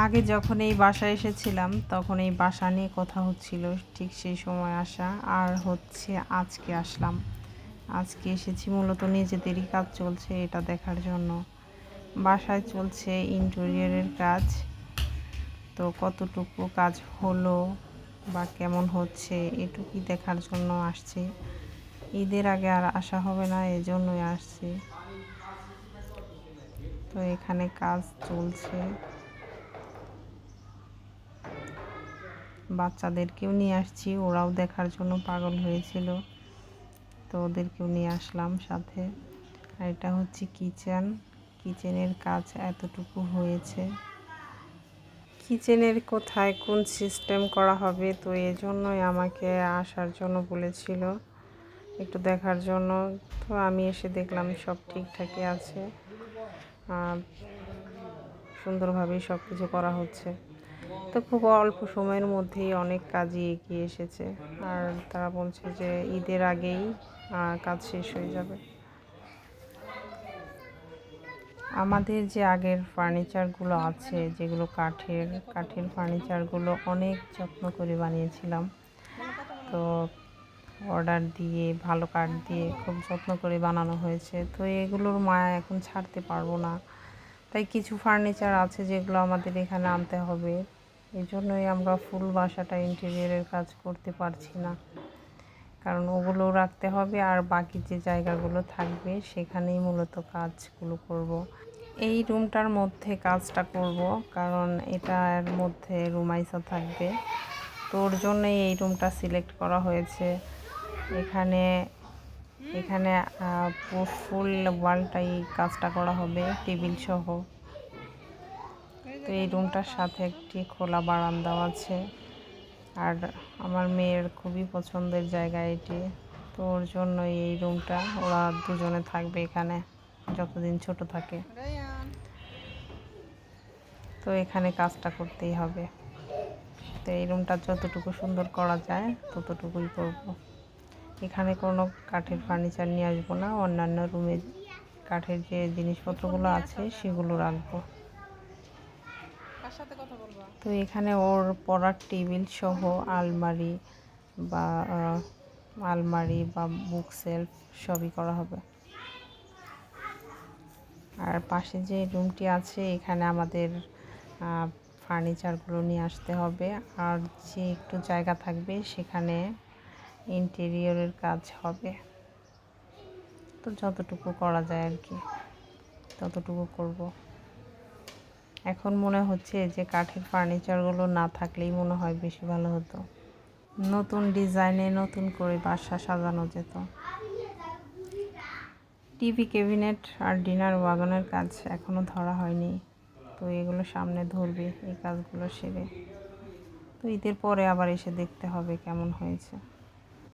আগে যখন এই বাসায় এসেছিলাম, তখন এই বাসা নিয়ে কথা হচ্ছিল, ঠিক সেই সময় আসা। আর হচ্ছে আজকে আসলাম। আজকে এসেছি মূলত নিজেদেরই কাজ চলছে এটা দেখার জন্য। বাসায় চলছে ইন্টেরিয়রের কাজ। তো কতটুকু কাজ হলো বা কেমন হচ্ছে এটুকুই দেখার জন্য আসছি। ঈদের আগে আর আসা হবে না, এজন্যই আসছি। তো এখানে কাজ চলছে। বাচ্চাদেরকেও নিয়ে আসছি, ওরাও দেখার জন্য পাগল হয়েছিল। তো ওদেরকেও নিয়ে আসলাম সাথে। আর এটা হচ্ছে কিচেন। কিচেনের কাজ এতটুকু হয়েছে। কিচেনের কোথায় কোন সিস্টেম করা হবে, তো এজন্যই আমাকে আসার জন্য বলেছিল। একটু দেখার জন্য। তো আমি এসে দেখলাম সব ঠিকঠাকই আছে। সুন্দরভাবেই সব কিছু করা হচ্ছে। তো খুব অল্প সময়ের মধ্যেই অনেক কাজই এগিয়ে এসেছে। আর তারা বলছে যে ঈদের আগেই কাজ শেষ হয়ে যাবে। আমাদের যে আগের ফার্নিচারগুলো আছে, যেগুলো কাঠের কাঠের ফার্নিচারগুলো অনেক যত্ন করে বানিয়েছিলাম। তো অর্ডার দিয়ে, ভালো কাঠ দিয়ে খুব যত্ন করে বানানো হয়েছে। তো এগুলোর মায়া এখন ছাড়তে পারব না। তাই কিছু ফার্নিচার আছে যেগুলো আমাদের এখানে আনতে হবে। এই জন্যই আমরা ফুল বাসাটা ইন্টেরিয়ারের কাজ করতে পারছি না। কারণ ওগুলো রাখতে হবে আর বাকি যে জায়গাগুলো থাকবে সেখানেই মূলত কাজগুলো করব। এই রুমটার মধ্যে কাজটা করব কারণ এটার মধ্যে রুমাইসা থাকবে। তো ওর জন্যই এই রুমটা সিলেক্ট করা হয়েছে। এখানে এখানে ফুল ওয়ালটাই কাজটা করা হবে টেবিল সহ। তো এই রুমটার সাথে একটি খোলা বারান্দাও আছে। আর আমার মেয়ের খুবই পছন্দের জায়গা এটি। তো ওর জন্য এই রুমটা ওরা দুজনে থাকবে এখানে যতদিন ছোট থাকে। তো এখানে কাজটা করতেই হবে। তো এই রুমটা যতটুকু সুন্দর করা যায় ততটুকুই করব। এখানে কোনো কাঠের ফার্নিচার নিয়ে আসব না অন্যান্য রুমে কাঠের যে জিনিসপত্রগুলো আছে সেগুলো রাখব। তো এখানে ওর পড়ার টেবিল সহ আলমারি বা আলমারি বা বুক সেলফ সবই করা হবে। আর পাশে যে রুমটি আছে এখানে আমাদের ফার্নিচারগুলো নিয়ে আসতে হবে। আর যে একটু জায়গা থাকবে সেখানে ইন্টেরিয়রের কাজ হবে। তো যতটুকু করা যায় আর কি, ততটুকু করব। এখন মনে হচ্ছে যে কাঠের ফার্নিচারগুলো না থাকলেই মনে হয় বেশি ভালো হতো। নতুন ডিজাইনে নতুন করে বাসা সাজানো যেত। টিভি ক্যাবিনেট আর ডিনার ওয়াগনের কাজ এখনও ধরা হয়নি। তো এগুলো সামনে ধরবে, এই কাজগুলো সেরে। তো ঈদের পরে আবার এসে দেখতে হবে কেমন হয়েছে।